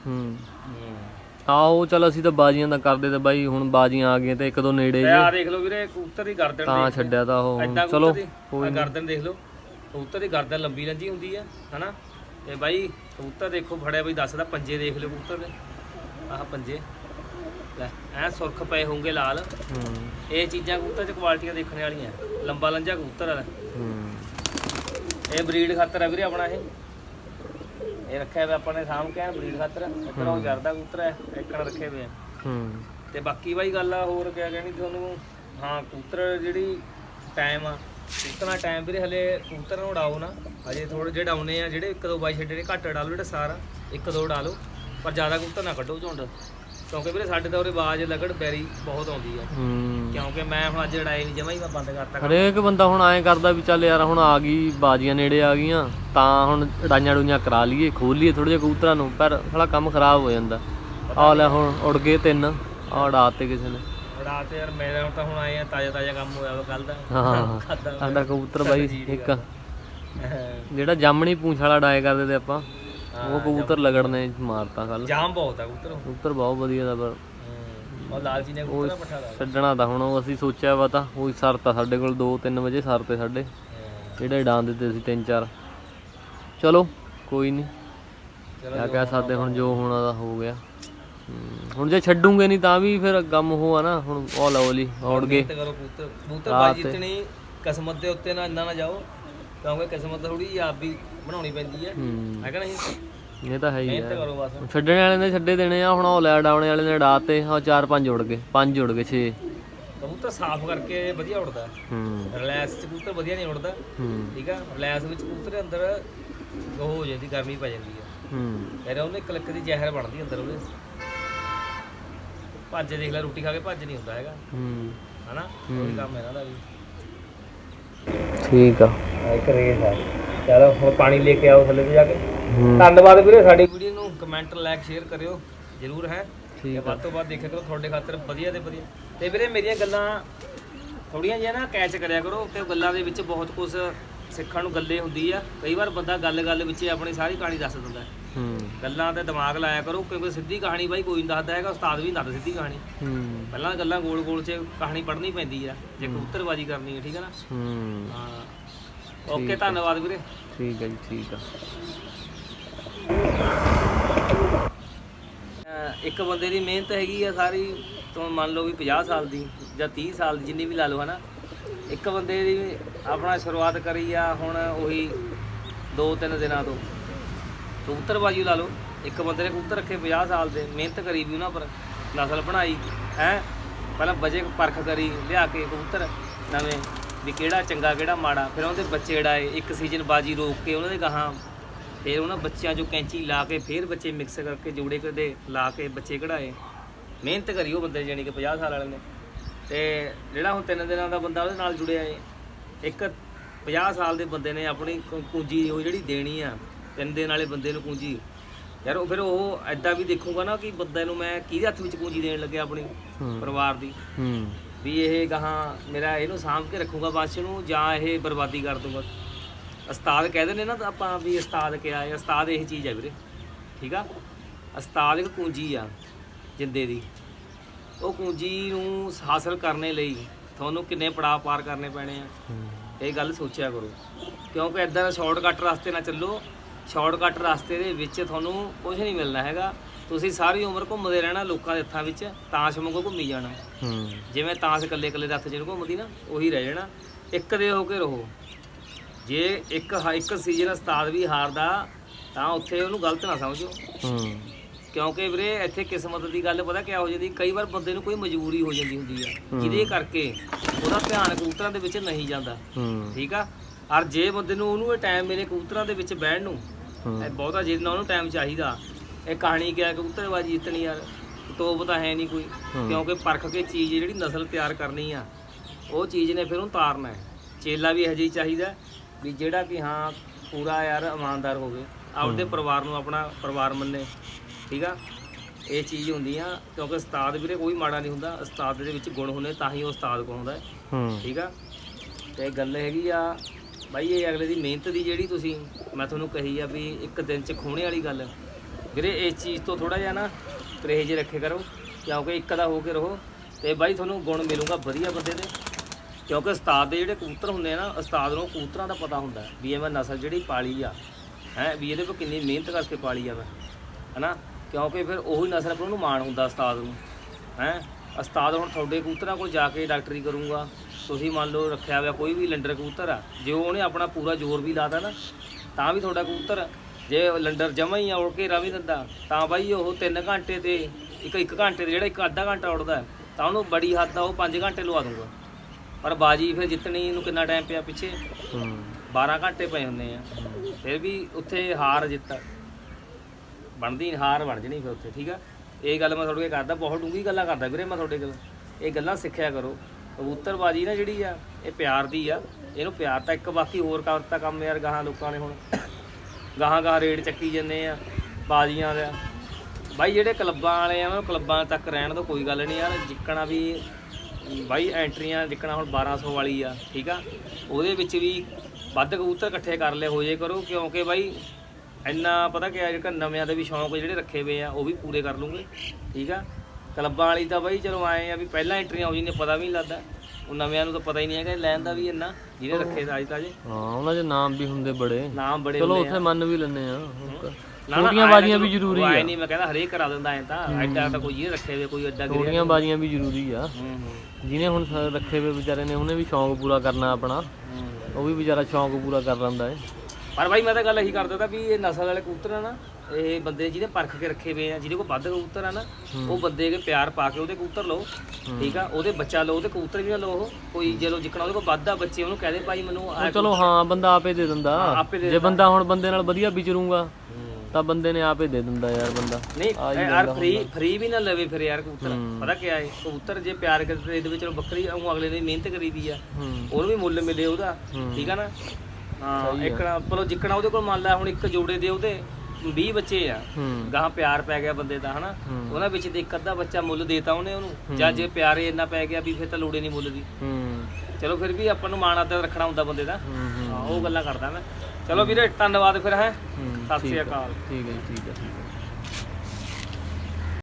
ਹੂੰ। ਆਓ ਚਲ ਅਸੀਂ ਤਾਂ ਬਾਜੀਆਂ ਦਾ ਕਰਦੇ ਤੇ ਬਾਈ ਹੁਣ ਬਾਜੀਆਂ ਆ ਗਈਆਂ ਤੇ ਇੱਕ ਦੋ ਨੇੜੇ ਆ। ਦੇਖ ਲਓ ਵੀਰੇ ਕਬੂਤਰ ਦੀ ਗਰਦਨ ਤਾਂ ਛੱਡਿਆ ਤਾਂ ਉਹ। ਚਲੋ ਦੀ ਆਹ ਗਰਦਨ ਦੇਖ ਲਓ। ਕਬੂਤਰ ਦੀ ਗਰਦਨ ਲੰਬੀ ਲੰਜੀ ਹੁੰਦੀ ਆ ਹਨਾ? ਤੇ ਬਾਈ ਕਬੂਤਰ ਦੇਖੋ ਫੜਿਆ ਬਈ ਦੱਸਦਾ ਪੰਜੇ ਦੇਖ ਲਿਓ ਕਬੂਤਰ ਦੇ। ਆਹ ਪੰਜੇ। ਲੈ ਐ ਸੁਰਖ ਪਏ ਹੋਣਗੇ ਲਾਲ। ਹੂੰ। ਇਹ ਚੀਜ਼ਾਂ ਕਬੂਤਰ ਚ ਕੁਆਲਿਟੀਆਂ ਦੇਖਣ ਵਾਲੀਆਂ। ਲੰਬਾ ਲੰਜਾ ਕਬੂਤਰ ਆ ਹੂੰ। ਇਹ ਬਰੀਡ ਖਾਤਰ ਆ ਵੀਰੇ ਆਪਣਾ ਇਹ। ਇਹ ਰੱਖਿਆ ਹੋਇਆ ਆਪਾਂ ਨੇ ਸਾਂਭ ਕੇ ਬਰੀਡ ਖਾਤਰ। ਉਹ ਜਰਦਾ ਕਬੂਤਰ ਹੈ ਇੱਕਣ ਰੱਖੇ ਆ। ਹੂੰ। ਤੇ ਬਾਕੀ ਬਾਈ ਗੱਲ ਆ ਹੋਰ ਕਿਆ ਕਹਿਣੀ ਤੁਹਾਨੂੰ? ਹਾਂ ਕਬੂਤਰ ਜਿਹੜੀ ਟਾਈਮ ਆ ਕਬੂਤਰਾਂ ਟਾਈਮ ਵੀਰੇ ਹਲੇ ਕਬੂਤਰ ਨੂੰ ਉਡਾਓ ਨਾ। ਅਜੇ ਥੋੜੇ ਜਿਹੜੇ ਡਾਉਨੇ ਆ ਜਿਹੜੇ ਇੱਕ ਦੋ ਬਾਈ ਛੱਡੇ ਨੇ ਘੱਟ ਡਾਲੋ ਜਿਹੜਾ ਸਾਰਾ ਇੱਕ ਦੋ ਡਾਲੋ। ਪਰ ਜ਼ਿਆਦਾ ਕਬੂਤਰ ਨਾ ਕੱਢੋ ਝੁੰਡ। ਕਿਉਂਕਿ ਵੀਰੇ ਸਾਡੇ ਤਾਂ ਉਰੇ ਆਵਾਜ਼ ਲੱਗੜ ਬੈਰੀ ਬਹੁਤ ਆਉਂਦੀ ਆ। ਹੂੰ। ਕਿਉਂਕਿ ਮੈਂ ਹੁਣ ਅੱਜ ਲੜਾਈ ਨਹੀਂ ਜਮਾ ਹੀ ਮੈਂ ਬੰਦ ਕਰਤਾ ਕੰਮ। ਹਰੇਕ ਬੰਦਾ ਹੁਣ ਐਂ ਕਰਦਾ ਵੀ ਚੱਲ ਯਾਰ ਹੁਣ ਆ ਗਈ ਬਾਜੀਆਂ ਨੇੜੇ ਆ ਗਈਆਂ ਤਾਂ ਹੁਣ ਡਾਈਆਂ ਡੂਈਆਂ ਕਰਾ ਲਈਏ ਖੋਲ ਲਈਏ ਥੋੜੇ ਜਿਹਾ ਕਬੂਤਰਾਂ ਨੂੰ ਪਰ ਸਾਲਾ ਕੰਮ ਖਰਾਬ ਹੋ ਜਾਂਦਾ। ਆ ਲੈ ਹੁਣ ਉੜ ਗਏ ਤਿੰਨ ਆ ਉਡਾਤੇ ਕਿਸੇ ਨੇ। ਤੇ ਯਾਰ ਮੇਰੇ ਹੁਣ ਤਾਂ ਹੁਣ ਆਏ ਆ ਤਾਜ਼ਾ ਤਾਜ਼ਾ ਕੰਮ ਹੋਇਆ ਵਾ ਕੱਲ ਦਾ। ਹਾਂ ਖਾਦਾ ਸਾਡਾ ਕਬੂਤਰ ਬਾਈ ਇੱਕ। ਜਿਹੜਾ ਜਾਮਣੀ ਪੂੰਛ ਵਾਲਾ ਡਾਏ ਕਰਦੇ ਤੇ ਆਪਾਂ। ਉਹ ਕਬੂਤਰ ਲਗੜਨੇ ਮਾਰਤਾ ਕੱਲ ਜਾਮ ਬਹੁਤ ਆ ਕਬੂਤਰ। ਕਬੂਤਰ ਬਹੁਤ ਵਧੀਆ ਦਾ ਪਰ ਉਹ ਲਾਲਚੀ ਨੇ ਕਬੂਤਰ ਪੱਠਾ ਲਾ ਛੱਡਣਾ ਤਾਂ ਹੁਣ ਉਹ ਅਸੀਂ ਸੋਚਿਆ ਵਾ ਤਾਂ ਉਹੀ ਸਰਤਾ ਸਾਡੇ ਕੋਲ 2-3 ਵਜੇ ਸਰਤੇ ਸਾਡੇ। ਜਿਹੜੇ ਡਾਂ ਦਿੱਤੇ ਸੀ 3-4 ਚਲੋ ਕੋਈ ਨਹੀਂ ਕਿਆ ਕਹਿ ਸਕਦੇ ਹੁਣ ਜੋ ਹੋਣਾ ਦਾ ਹੋ ਗਿਆ। ਹੁਣ ਜੇ ਛੱਡੂਗੇ ਨਹੀਂ ਤਾਂ ਵੀ ਫਿਰ ਗਮ ਹੋਆ ਨਾ ਹੁਣ ਉਹ ਲਵਲੀ ਔੜ ਗਏ ਕਬੂਤਰ। ਬਾਜੀ ਜਿੱਤਣੀ ਕਿਸਮਤ ਦੇ ਉੱਤੇ ਨਾ ਇੰਨਾ ਨਾ ਜਾਓ। ਕਿਉਂਕਿ ਕਿਸਮਤ ਥੋੜੀ ਆਪ ਵੀ ਬਣਾਉਣੀ ਪੈਂਦੀ ਹੈ। ਹੈ ਕਿ ਨਹੀਂ ਇਹ ਤਾਂ ਹੈ ਹੀ ਮਿਹਨਤ ਹੈ ਕਰੋ ਬਸ। ਹੁਣ ਛੱਡਣ ਵਾਲੇ ਨੇ ਛੱਡੇ ਦੇਣੇ ਆ ਹੁਣ ਉਹ ਲੈ ਡਾਉਣੇ ਵਾਲੇ ਨੇ ਡਾਤੇ ਹਾਂ 4-5 ਉੜ ਗਏ 5 ਉੜ ਗਏ 6 ਕਬੂਤਰ ਸਾਫ਼ ਕਰਕੇ ਵਧੀਆ ਉੜਦਾ। ਹੂੰ। ਰਿਲੈਕਸ ਚ ਕਬੂਤਰ ਵਧੀਆ ਨਹੀਂ ਉੜਦਾ। ਹੂੰ। ਠੀਕ ਆ? ਰਿਲੈਕਸ ਵਿੱਚ ਕਬੂਤਰ ਦੇ ਅੰਦਰ ਉਹ ਹੋ ਜਾਂਦੀ ਗਰਮੀ ਪੈ ਜਾਂਦੀ ਹੈ ਹੂੰ। ਫਿਰ ਉਹਨੇ ਇੱਕ ਲੱਕ ਦੀ ਜ਼ਹਿਰ ਬਣਦੀ ਅੰਦਰ ਉਹਦੇ। ਭੱਜ ਦੇਖ ਲੈ ਰੋਟੀ ਖਾ ਕੇ ਭੱਜ ਨਹੀਂ ਹੁੰਦਾ ਹੈਗਾ। ਹੂੰ। ਹਨਾ? ਉਹੀ ਕੰਮ ਹੈ ਇਹਨਾਂ ਦਾ ਵੀ। ਠੀਕ ਆ। ਇੱਕ ਰੇਸ ਆ। ਚਲੋ ਹੁਣ ਪਾਣੀ ਲੈ ਕੇ ਆਓ ਥੱਲੇ ਤੇ ਜਾ ਕੇ। ਹੂੰ। ਧੰਨਵਾਦ ਵੀਰੇ ਸਾਡੀ। ਵੀਡੀਓ ਨੂੰ ਕਮੈਂਟ ਲਾਈਕ ਸ਼ੇਅਰ ਕਰਿਓ। ਜਰੂਰ ਹੈ। ਤੇ ਠੀਕ ਵੱਧ ਤੋਂ ਵੱਧ ਦੇਖਿਆ ਕਰੋ ਤੁਹਾਡੇ ਖਾਤਰ ਵਧੀਆ ਤੇ ਵਧੀਆ। ਤੇ ਵੀਰੇ ਮੇਰੀਆਂ ਗੱਲਾਂ ਥੋੜੀਆਂ ਜਿਹੀਆਂ ਨਾ ਕੈਚ ਕਰਿਆ ਕਰੋ ਤੇ ਉਹ ਗੱਲਾਂ ਦੇ ਵਿੱਚ ਬਹੁਤ ਕੁਝ ਸਿੱਖਣ ਨੂੰ ਗੱਲੇ ਹੁੰਦੀ ਆ। ਕਈ ਵਾਰ ਬੰਦਾ ਗੱਲ-ਗੱਲ ਵਿੱਚ ਹੀ ਆਪਣੀ ਸਾਰੀ ਕਹਾਣੀ ਦੱਸ ਦਿੰਦਾ। ਹੈ। ਹੂੰ ਗੱਲਾਂ ਤੇ ਦਿਮਾਗ ਲਾਇਆ ਕਰੋ ਕਿਉਂਕਿ ਸਿੱਧੀ ਕਹਾਣੀ ਬਾਈ ਕੋਈ ਨਹੀਂ ਦੱਸਦਾ ਹੈਗਾ ਉਸਤਾਦ ਵੀ ਨਹੀਂ ਦੱਸਦਾ ਸਿੱਧੀ ਕਹਾਣੀ। ਹੂੰ। ਪਹਿਲਾਂ ਗੱਲਾਂ ਗੋਲ-ਗੋਲ 'ਚ ਕਹਾਣੀ ਪੜ੍ਹਨੀ ਪੈਂਦੀ ਆ ਜੇ ਕਬੂਤਰਬਾਜੀ ਕਰਨੀ ਹੈ ਠੀਕ ਹੈ ਨਾ? ਹੂੰ। ਹਾਂ। ਓਕੇ ਧੰਨਵਾਦ ਵੀਰੇ। ਠੀਕ ਹੈ ਜੀ ਠੀਕ ਆ। ਇੱਕ ਬੰਦੇ ਦੀ ਮਿਹਨਤ ਹੈਗੀ ਆ ਸਾਰੀ ਤੋਂ ਮੰਨ ਲਓ ਵੀ 50 ਸਾਲ ਦੀ ਜਾਂ 30 ਸਾਲ ਦੀ ਜਿੰਨੀ ਵੀ ਲਾ ਲਓ ਹਨਾ? ਇੱਕ ਬੰਦੇ ਦੀ ਆਪਣਾ ਸ਼ੁਰੂਆਤ ਕਰੀ ਆ ਹੁਣ ਉਹੀ 2-3 ਦਿਨਾਂ ਤੋਂ। ਕਬੂਤਰਬਾਜੀ ਲਾ ਲਓ। ਇੱਕ ਬੰਦੇ ਨੇ ਕਬੂਤਰ ਰੱਖੇ 50 ਸਾਲ ਦੇ, ਮਿਹਨਤ ਕਰੀ ਵੀ ਉਹਨਾਂ ਪਰ, ਨਸਲ ਬਣਾਈ। ਹੈ? ਪਹਿਲਾਂ ਵਜੇ ਪਰਖ ਕਰੀ, ਲਿਆ ਕੇ ਕਬੂਤਰ। ਨਵੇਂ ਵੀ ਕਿਹੜਾ ਚੰਗਾ, ਕਿਹੜਾ ਮਾੜਾ। ਫਿਰ ਉਹਦੇ ਬੱਚੇ ਉਡਾਏ, ਇੱਕ ਸੀਜ਼ਨ ਬਾਜੀ ਰੋਕ ਕੇ ਉਹਨਾਂ ਦੇ ਗਾਹਾਂ। ਫਿਰ ਉਹਨਾਂ ਬੱਚਿਆਂ ਚੋਂ ਕੈਂਚੀ ਲਾ ਕੇ ਫਿਰ ਬੱਚੇ ਮਿਕਸ ਕਰਕੇ ਜੋੜੇ ਕਦੇ ਲਾ ਕੇ ਬੱਚੇ ਕਢਾਏ। ਮਿਹਨਤ ਕਰੀ ਉਹ ਬੰਦੇ ਜਾਨੀ ਕਿ 50 ਸਾਲ ਵਾਲੇ ਨੇ। ਤੇ ਜਿਹੜਾ ਹੁਣ ਤਿੰਨ ਦਿਨਾਂ ਦਾ ਬੰਦਾ ਉਹਦੇ ਨਾਲ ਜੁੜਿਆ ਏ। ਇੱਕ 50 ਸਾਲ ਦੇ ਬੰਦੇ ਨੇ ਆਪਣੀ ਕੁ- ਕੁੰਜੀ ਉਹ ਜਿਹੜੀ ਦੇਣੀ ਆ ਤਿੰਨ ਦਿਨ ਵਾਲੇ ਬੰਦੇ ਨੂੰ ਕੁੰਜੀ ਯਾਰ ਉਹ ਫਿਰ ਉਹ ਐਦਾਂ ਵੀ ਦੇਖੂਗਾ ਨਾ ਕਿ ਬੰਦੇ ਨੂੰ ਮੈਂ ਕਿਹਦੇ ਹੱਥ ਵਿੱਚ ਕੁੰਜੀ ਦੇਣ ਲੱਗਿਆ ਆਪਣੀ ਪਰਿਵਾਰ ਦੀ। ਹੂੰ। ਵੀ ਇਹ ਗਾਹਾਂ ਮੇਰਾ ਇਹਨੂੰ ਸਾਂਭ ਕੇ ਰੱਖੂਗਾ ਬਾਦਸ਼ਾਹ ਨੂੰ ਜਾਂ ਇਹ ਬਰਬਾਦੀ ਕਰ ਦੂੰਗਾ ਉਸਤਾਦ ਕਹਿੰਦੇ ਨੇ ਨਾ ਤਾਂ ਆਪਾਂ ਵੀ ਉਸਤਾਦ ਕਿਹਾ ਹੈ ਉਸਤਾਦ ਇਹ ਚੀਜ਼ ਹੈ ਵੀਰੇ। ਠੀਕ ਆ? ਉਸਤਾਦ ਇੱਕ ਪੂੰਜੀ ਆ ਜਿੰਦੇ ਦੀ। ਉਹ ਪੂੰਜੀ ਨੂੰ ਹਾਸਲ ਕਰਨੇ ਲਈ ਤੁਹਾਨੂੰ ਕਿੰਨੇ ਪੜਾਅ ਪਾਰ ਕਰਨੇ ਪੈਣੇ ਆ। ਇਹ ਗੱਲ ਸੋਚਿਆ ਕਰੋ। ਕਿਉਂਕਿ ਇਦਾਂ ਦਾ ਸ਼ਾਰਟਕਟ ਰਸਤੇ ਨਾ ਚੱਲੋ ਸ਼ਾਰਟਕਟ ਰਸਤੇ ਦੇ ਵਿੱਚ ਤੁਹਾਨੂੰ ਕੁਝ ਨਹੀਂ ਮਿਲਣਾ ਹੈਗਾ। ਤੁਸੀਂ ਸਾਰੀ ਉਮਰ ਘੁੰਮਦੇ ਰਹਿਣਾ ਲੋਕਾਂ ਦੇ ਹੱਥਾਂ ਵਿੱਚ ਤਾਸ਼ ਵਾਂਗੂ ਘੁੰਮੀ ਜਾਣਾ। ਹੂੰ। ਜਿਵੇਂ ਤਾਸ਼ ਇਕੱਲੇ ਇਕੱਲੇ ਦੇ ਹੱਥ ਜਿਹਨੂੰ ਘੁੰਮਦੀ ਨਾ ਉਹੀ ਰਹਿ ਜਾਣਾ। ਇੱਕ ਦੇ ਹੋ ਕੇ ਰਹੋ। ਜੇ ਇੱਕ ਇੱਕ ਸੀਜ਼ਨ ਉਸਤਾਦ ਵੀ ਹਾਰਦਾ ਤਾਂ ਉੱਥੇ ਉਹਨੂੰ ਗਲਤ ਨਾ ਸਮਝੋ। ਹੂੰ। ਕਿਉਂਕਿ ਵੀਰੇ ਇੱਥੇ ਕਿਸਮਤ ਦੀ ਗੱਲ ਪਤਾ ਕਿਆ ਹੋ ਜਾਂਦੀ? ਕਈ ਵਾਰ ਬੰਦੇ ਨੂੰ ਕੋਈ ਮਜਬੂਰੀ ਹੋ ਜਾਂਦੀ ਹੁੰਦੀ ਆ। ਜਿਹਦੇ ਕਰਕੇ ਉਹਦਾ ਧਿਆਨ ਕਬੂਤਰਾਂ ਦੇ ਵਿੱਚ ਨਹੀਂ ਜਾਂਦਾ। ਹੂੰ। ਠੀਕ ਆ? ਔਰ ਜੇ ਬੰਦੇ ਨੂੰ ਉਹਨੂੰ ਇਹ ਟਾਈਮ ਮਿਲੇ ਕਬੂਤਰਾਂ ਦੇ ਵਿੱਚ ਬਹਿਣ ਨੂੰ ਇਹ ਬਹੁਤਾ ਜਿੰਨਾ ਉਹਨੂੰ ਟਾਈਮ ਚਾਹੀਦਾ। ਇਹ ਕਹਾਣੀ ਕਿਆ ਕਬੂਤਰਬਾਜੀ ਜਿੱਤਣੀ ਯਾਰ ਤੋਪ ਤਾਂ ਹੈ ਨਹੀਂ ਕੋਈ। ਕਿਉਂਕਿ ਪਰਖ ਕੇ ਚੀਜ਼ ਜਿਹੜੀ ਨਸਲ ਤਿਆਰ ਕਰਨੀ ਆ। ਉਹ ਚੀਜ਼ ਨੇ ਫਿਰ ਉਹਨੂੰ ਤਾਰਨਾ ਹੈ। ਚੇਲਾ ਵੀ ਇਹੋ ਜਿਹੀ ਚਾਹੀਦਾ ਵੀ ਜਿਹੜਾ ਕਿ ਹਾਂ ਪੂਰਾ ਯਾਰ ਇਮਾਨਦਾਰ ਹੋਵੇ। ਆਪਦੇ ਪਰਿਵਾਰ ਨੂੰ ਆਪਣਾ ਪਰਿਵਾਰ ਮੰਨੇ ਠੀਕ ਆ? ਇਹ ਚੀਜ਼ ਹੁੰਦੀ ਆ ਕਿਉਂਕਿ ਉਸਤਾਦ ਵੀਰੇ ਕੋਈ ਮਾੜਾ ਨਹੀਂ ਹੁੰਦਾ। ਉਸਤਾਦ ਦੇ ਵਿੱਚ ਗੁਣ ਹੁੰਦੇ ਤਾਂ ਹੀ ਉਹ ਉਸਤਾਦ ਕਹਾਉਂਦਾ ਠੀਕ ਆ? ਤੇ ਗੱਲ ਹੈਗੀ ਆ ਬਾਈ, ਇਹ ਅਗਲੇ ਦੀ ਮਿਹਨਤ ਦੀ ਜਿਹੜੀ ਤੁਸੀਂ ਮੈਂ ਤੁਹਾਨੂੰ ਕਹੀ ਆ ਵੀ ਇੱਕ ਦਿਨ ਚ ਖੋਣੇ ਵਾਲੀ ਗੱਲ। ਵੀਰੇ, ਇਸ ਚੀਜ਼ ਤੋਂ ਥੋੜਾ ਜਿਹਾ ਨਾ ਪਰਹੇਜ਼ ਰੱਖੇ ਕਰੋ, ਕਿਉਂਕਿ ਇੱਕ ਦਾ ਹੋ ਕੇ ਰਹੋ ਤੇ ਬਾਈ, ਤੁਹਾਨੂੰ ਗੁਣ ਮਿਲੂਗਾ ਵਧੀਆ ਬੰਦੇ ਦੇ। ਕਿਉਂਕਿ ਉਸਤਾਦ ਦੇ ਜਿਹੜੇ ਕਬੂਤਰ ਹੁੰਦੇ ਆ ਨਾ, ਉਸਤਾਦ ਨੂੰ ਕਬੂਤਰਾਂ ਦਾ ਪਤਾ ਹੁੰਦਾ ਵੀ ਇਹ ਮੈਂ ਨਸਲ ਜਿਹੜੀ ਪਾਲੀ ਆ, ਹੈ, ਵੀ ਇਹਦੇ ਕੋਲ ਕਿੰਨੀ ਮਿਹਨਤ ਕਰਕੇ ਪਾਲੀ ਆ ਮੈਂ, ਹਨਾ? ਕਿਉਂਕਿ ਫਿਰ ਉਹੀ ਨਸਲ ਪਰ ਉਹਨੂੰ ਮਾਣ ਹੁੰਦਾ ਉਸਤਾਦ ਨੂੰ, ਹੈ? ਉਸਤਾਦ ਹੁਣ ਤੁਹਾਡੇ ਕਬੂਤਰਾਂ ਕੋਲ ਜਾ ਕੇ ਡਾਕਟਰੀ ਕਰੂੰਗਾ ਤੁਸੀਂ ਮੰਨ ਲਓ ਰੱਖਿਆ ਹੋਇਆ ਕੋਈ ਵੀ ਲੰਡਰ ਕਬੂਤਰ ਆ ਜੇ ਉਹਨੇ ਆਪਣਾ ਪੂਰਾ ਜ਼ੋਰ ਵੀ ਲਾਤਾ ਨਾ ਤਾਂ ਵੀ ਤੁਹਾਡਾ ਕਬੂਤਰ ਜੇ ਲੰਡਰ ਜਮਾ ਹੀ ਆ ਉੜ ਕੇ ਰਵੀ ਦਿੰਦਾ ਤਾਂ ਬਾਈ ਉਹ 3 ਘੰਟੇ ਤੇ ਇੱਕ ਇੱਕ ਘੰਟੇ ਤੇ ਜਿਹੜਾ ਇੱਕ ਅੱਧਾ ਘੰਟਾ ਉੜਦਾ ਤਾਂ ਉਹਨੂੰ ਬੜੀ ਹੱਦ ਆ ਉਹ 5 ਘੰਟੇ ਲਵਾ ਦੂੰਗਾ ਪਰ ਬਾਜੀ ਫਿਰ ਜਿੱਤਣੀ ਨੂੰ ਕਿੰਨਾ ਟਾਈਮ ਪਿਆ ਪਿੱਛੇ? ਹੂੰ 12 ਘੰਟੇ ਪਏ ਹੁੰਦੇ ਆ। ਫਿਰ ਵੀ ਉੱਥੇ ਹਾਰ ਜਿੱਤ। ਬਣਦੀ ਨੀ, ਹਾਰ ਬਣ ਜਣੀ ਫਿਰ ਉੱਥੇ ਠੀਕ ਆ? ਇਹ ਗੱਲ ਮੈਂ ਤੁਹਾਡੇ ਕੋਲ ਕਰਦਾ ਬਹੁਤ ਡੂੰਗੀ ਗੱਲਾਂ ਕਰਦਾ ਵੀਰੇ ਮੈਂ ਤੁਹਾਡੇ ਕੋਲ। ਇਹ ਗੱਲਾਂ ਸਿੱਖਿਆ ਕਰੋ। ਕਬੂਤਰਬਾਜੀ ਨਾ ਜਿਹੜੀ ਆ, ਇਹ ਪਿਆਰ ਦੀ ਆ। ਇਹਨੂੰ ਪਿਆਰ ਤਾਂ ਇੱਕ, ਬਾਕੀ ਹੋਰ ਕਰਤਾ ਕੰਮ ਯਾਰ ਗਾਹਾਂ ਲੋਕਾਂ ਨੇ ਹੁਣ। ਗਾਹਾਂ ਗਾਹ ਰੇਡ ਚੱਕੀ ਜੰਨੇ ਆ, ਬਾਜ਼ੀਆਂ ਦਾ। ਬਾਈ ਜਿਹੜੇ ਕਲੱਬਾਂ ਵਾਲੇ ਆ ਉਹ ਕਲੱਬਾਂ ਤੱਕ ਰਹਿਣ ਤੋਂ ਕੋਈ ਗੱਲ ਨਹੀਂ ਯਾਰ ਜਿੱਕਣਾ ਵੀ, ਬਾਈ ਐਂਟਰੀਆਂ ਜਿੱਕਣਾ ਹੁਣ 1200 ਵਾਲੀ ਆ, ਠੀਕ ਆ? ਉਹਦੇ ਵਿੱਚ ਵੀ ਵੱਧ ਕਬੂਤਰ ਇਕੱਠੇ ਕਰ ਲਏ ਹੋ ਜੇ ਕਰੋ। ਕਿਉਂਕਿ ਬਾਈ ਇੰਨਾ ਪਤਾ ਕਿ ਜਿਹੜਾ ਨਵਿਆਂ ਦੇ ਵੀ ਸ਼ੌਂਕ ਜਿਹੜੇ ਰੱਖੇ ਹੋਏ ਆ, ਉਹ ਵੀ ਪੂਰੇ ਕਰ ਲੂੰਗੇ, ਠੀਕ ਆ? ਕਲੱਬਾਂ ਵਾਲੀ ਤਾਂ ਬਾਈ ਚਲੋ ਆਏ ਆ ਵੀ ਪਹਿਲਾਂ ਐਂਟਰੀਆਂ ਹੋ ਜਿੰਨੇ ਪਤਾ ਵੀ ਨਹੀਂ ਲੱਗਦਾ। ਉਹ ਨਵਿਆਂ ਨੂੰ ਤਾਂ ਪਤਾ ਹੀ ਨਹੀਂ ਹੈਗਾ ਲੈਣ ਦਾ ਵੀ ਇੰਨਾ ਜਿਹਨੇ ਰੱਖੇ ਅੱਜ ਤਾਜੇ ਹਾਂ ਉਹਨਾਂ ਦੇ ਨਾਮ ਵੀ ਹੁੰਦੇ ਬੜੇ। ਨਾਮ ਬੜੇ ਚਲੋ ਉੱਥੇ ਮੰਨ ਵੀ ਲੈਨੇ ਆ ਛੋਟੀਆਂ ਬਾਜ਼ੀਆਂ ਵੀ ਜ਼ਰੂਰੀ ਆ। ਨਹੀਂ ਮੈਂ ਕਹਿੰਦਾ ਹਰੇਕ ਕਰਾ ਦਿੰਦਾ ਐ ਤਾਂ। ਐਡਾ ਤਾਂ ਕੋਈ ਇਹ ਰੱਖੇ ਹੋਏ ਕੋਈ ਐਡਾ ਛੋਟੀਆਂ ਬਾਜ਼ੀਆਂ ਵੀ ਜ਼ਰੂਰੀ ਆ। ਜਿਹਨੇ ਹੁਣ ਰੱਖੇ ਹੋਏ ਵਿਚਾਰੇ ਨੇ ਉਹਨੇ ਵੀ ਸ਼ੌਂਕ ਪੂਰਾ ਕਰਨਾ ਆਪਣਾ। ਉਹ ਵੀ ਵਿਚਾਰਾ ਸ਼ੌਂਕ ਪੂਰਾ ਕਰ ਲੈਂਦਾ ਏ। ਪਰ ਭਾਈ ਮੈਂ ਤਾਂ ਗੱਲ ਇਹੀ ਕਰਦਾ ਤਾ ਵੀ ਇਹ ਨਸਲ ਵਾਲੇ ਕਬੂਤਰ ਆ ਨਾ ਇਹ ਬੰਦੇ ਜਿਹਨੇ ਪਰਖ ਕੇ ਰੱਖੇ ਹੋਏ ਆ ਜਿਹਦੇ ਕੋਲ ਵੱਧ ਕਬੂਤਰ ਆ ਨਾ ਉਹ ਬੰਦੇ ਕੇ ਪਿਆਰ ਪਾ ਕੇ ਉਹਦੇ ਕਬੂਤਰ ਲਓ ਠੀਕ ਆ? ਉਹਦੇ ਬੱਚਾ ਲਓ ਉਹਦੇ ਕਬੂਤਰ ਵੀ ਨਾ ਲਓ ਉਹ। ਕੋਈ ਜੇ ਲੋ ਜਿੱਕਣਾ ਉਹਦੇ ਕੋਲ ਵੱਧ ਆ ਬੱਚੇ ਉਹਨੂੰ ਕਹਦੇ ਭਾਈ ਮੈਨੂੰ ਆ ਚਲੋ ਹਾਂ ਬੰਦਾ ਆਪੇ ਦੇ ਦਿੰਦਾ। ਆਪੇ ਦੇ ਜੇ ਬੰਦਾ ਹੁਣ ਬੰਦੇ ਨਾਲ ਵਧੀਆ ਵਿਚਰੂਗਾ। ਤਾਂ ਬੰਦੇ ਨੇ ਆਪੇ ਦੇ ਦਿੰਦਾ ਯਾਰ ਬੰਦਾ। ਨਹੀਂ ਯਾਰ ਫ੍ਰੀ ਫ੍ਰੀ ਵੀ ਨਾ ਲਵੇ ਫਿਰ ਯਾਰ ਕਬੂਤਰ। ਪਤਾ ਕੀ ਹੈ ਕਬੂਤਰ ਜੇ ਪਿਆਰ ਕਰਦੇ ਇਹਦੇ ਵਿੱਚ ਬੱਕਰੀ ਉਹ ਅਗਲੇ ਨੇ ਮਿਹਨਤ ਕਰੀ ਦੀ ਆ। ਉਹਨੂੰ ਵੀ ਮੁੱਲ ਮਿਲੇ ਉਹਦਾ ਠੀਕ ਆ ਨਾ? ਹਾਂ ਇੱਕ ਨਾ ਚਲੋ ਜਿੱਕਣਾ ਉਹਦੇ ਕੋਲ ਮੰਨ ਲੈ ਹੁਣ ਇੱਕ ਜੋੜੇ ਦੇ ਉਹਦੇ 20 ਬੱਚੇ ਆ ਹੂੰ। ਗਾਹਾਂ ਪਿਆਰ ਪੈ ਗਿਆ ਬੰਦੇ ਦਾ ਹਨਾ? ਉਹਨਾਂ ਵਿੱਚ ਤੇ ਇੱਕ ਅੱਧਾ ਬੱਚਾ ਮੁੱਲ ਦੇਤਾ ਉਹਨੇ ਉਹਨੂੰ। ਜਾਂ ਜੇ ਪਿਆਰੇ ਇੰਨਾ ਪੈ ਗਿਆ ਵੀ ਫਿਰ ਤਾਂ ਲੋੜੇ ਨਹੀਂ ਮੁੱਲ ਦੀ। ਹੂੰ। ਚਲੋ ਫਿਰ ਵੀ ਆਪਾਂ ਨੂੰ ਮਾਣ ਆਦਰ ਰੱਖਣਾ ਹੁੰਦਾ ਬੰਦੇ ਦਾ। ਹੂੰ ਉਹ ਗੱਲਾਂ ਕਰਦਾ ਮੈਂ। ਚਲੋ ਵੀਰੇ ਧੰਨਵਾਦ ਫਿਰ ਹੈ। ਸਤਿ ਸ੍ਰੀ ਅਕਾਲ। ਠੀਕ ਹੈ ਠੀਕ ਹੈ